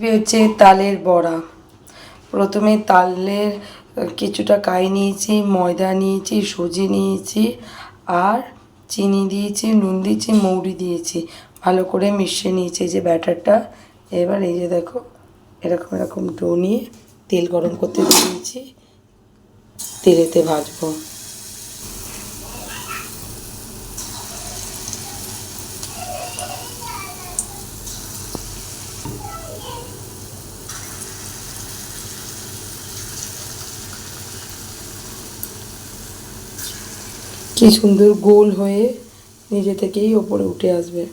হচ্ছে তালের বড়া। প্রথমে তালের কিছুটা কাই নিয়েছি, ময়দা নিয়েছি, সুজি নিয়েছি, আর চিনি দিয়েছি, নুন দিয়েছি, মৌরি দিয়েছি। ভালো করে মিশিয়ে নিয়েছি যে ব্যাটারটা। এবার এই যে দেখো, এরকম এরকম ডো নিয়ে তেল গরম করতে দিয়েছি। তেলেতে ভাজবো। কি সুন্দর গোল হয়ে নিজে থেকেই ওপরে উঠে আসবে।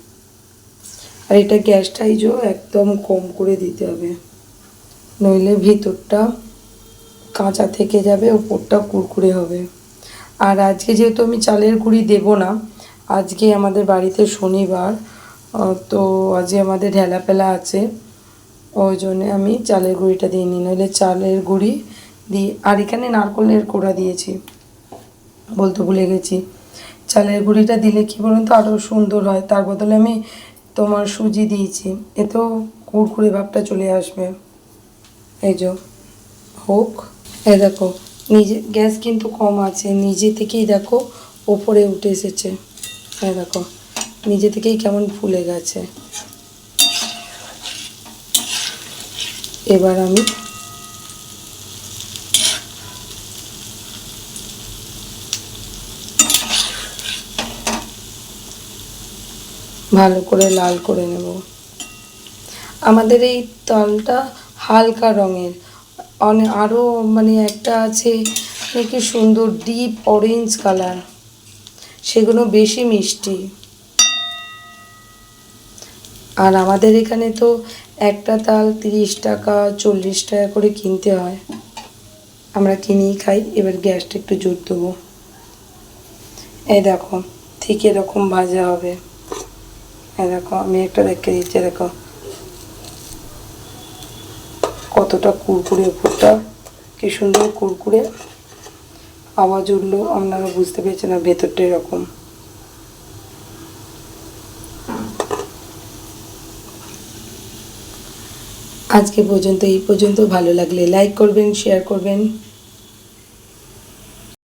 আর এটা গ্যাসটাই যে একদম কম করে দিতে হবে। নইলে ভিতরটা কাঁচা থেকে যাবে, ওপরটা কুরকুরে হবে। আর আজকে যেহেতু আমি চালের গুঁড়ি দেব না, আজকে আমাদের বাড়িতে শনিবার তো আজকে আমাদের ঢেলা পেলা আছে। ওই জন্যে আমি চালের গুঁড়িটা দিইনি নইলে চালের গুঁড়ি দিয়ে আর এখানে নারকলের কোড়া দিয়েছি। বলতে ভুলে গেছি। চালের গুঁড়িটা দিলে কি বলুন তো আরও সুন্দর হয়? তার বদলে আমি তোমার সুজি দিয়েছি। এতেও কুড়কুড়ে ভাবটা চলে আসবে। এই যে, হোক। এই দেখো, নিজে, গ্যাস কিন্তু কম আছে। নিজে থেকেই দেখো, ওপরে উঠে এসেছে। এই দেখো, নিজে থেকেই কেমন ফুলে গেছে। এবার আমি ভালো করে লাল করে নেব। আমাদের এই তালটা হালকা রঙের। অনেক আরও মানে একটা আছে নাকি সুন্দর ডিপ অরেঞ্জ কালার সেগুলো বেশি মিষ্টি। আর আমাদের এখানে তো একটা তাল তিরিশ টাকা, চল্লিশ টাকা করে কিনতে হয়। আমরা কিনেই খাই, এবার গ্যাসটা একটু জোর দেবো। এই দেখো, ঠিক এরকম ভাজা হবে। দেখো, আমি একটা দেখে দিচ্ছি, দেখো। কতটা কুরকুরে উপরটা কি সুন্দর কুরকুরে। আওয়াজ উঠল, আপনারা বুঝতে পেরেছেন না, ভেতরটা এরকম। আজকে পর্যন্ত, এই পর্যন্ত। ভালো লাগলে লাইক করবেন শেয়ার করবেন।